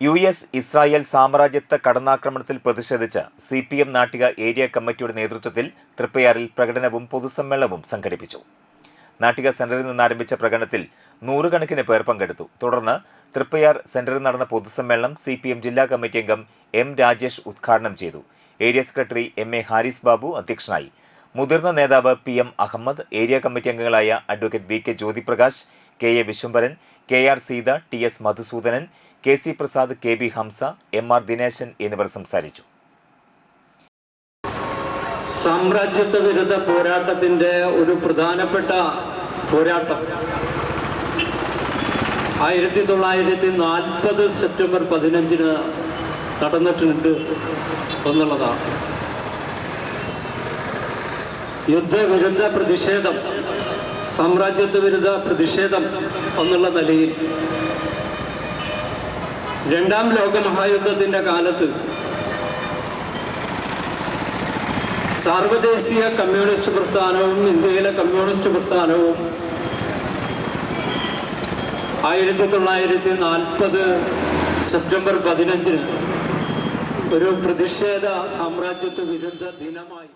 U S Israel സാമ്രാജ്യത്വ കടന്നാക്രമണത്തിൽ പ്രതിഷേധിച്ച് C P M Nattika area കമ്മിറ്റിയുടെ നേതൃത്വത്തിൽ തൃപ്പയാറിൽ പ്രകടനവും പൊതുസമ്മേളനവും സംഘടിപ്പിച്ചു. നാട്ടിക സെന്ററിൽ നിന്ന് ആരംഭിച്ച പ്രകടനത്തിൽ നൂറുകണക്കിന് പേർ പങ്കെടുത്തു. തുടർന്ന് തൃപ്പയാർ സെന്ററിൽ നടന്ന പൊതുസമ്മേളനം സി പി എം ജില്ലാ കമ്മിറ്റി അംഗം എം രാജേഷ് ഉദ്ഘാടനം ചെയ്തു. Area secretary M A Haris Babu അധ്യക്ഷനായി. മുതിർന്ന നേതാവ് P M Ahammed area committee അംഗങ്ങളായ advocate V K Jyothiprakash K A Viswambharan K R Seetha T S Madhusudanan K C Prasad K B Hamsa M R Dineshan എന്നിവർ സംസാരിച്ചു. സാമ്രാജ്യത്വ വിരുദ്ധ പോരാട്ടത്തിന്റെ ഒരു പ്രധാനപ്പെട്ട പോരാട്ടം. ആയിരത്തി തൊള്ളായിരത്തി നാൽപ്പത് സെപ്റ്റംബർ പതിനഞ്ചിന് നടന്നിട്ടുണ്ട് എന്നുള്ളതാണ്. യുദ്ധവിരുദ്ധ പ്രതിഷേധം സാമ്രാജ്യത്വ വിരുദ്ധ പ്രതിഷേധം എന്നുള്ള നിലയിൽ രണ്ടാം ലോക മഹായുദ്ധത്തിന്റെ കാലത്ത് സാർവദേശീയ കമ്മ്യൂണിസ്റ്റ് പ്രസ്ഥാനവും ഇന്ത്യയിലെ കമ്മ്യൂണിസ്റ്റ് പ്രസ്ഥാനവും ആയിരത്തി തൊള്ളായിരത്തി നാൽപ്പത് സെപ്റ്റംബർ പതിനഞ്ചിന് ഒരു പ്രതിഷേധ സാമ്രാജ്യത്വ വിരുദ്ധ ദിനമായി.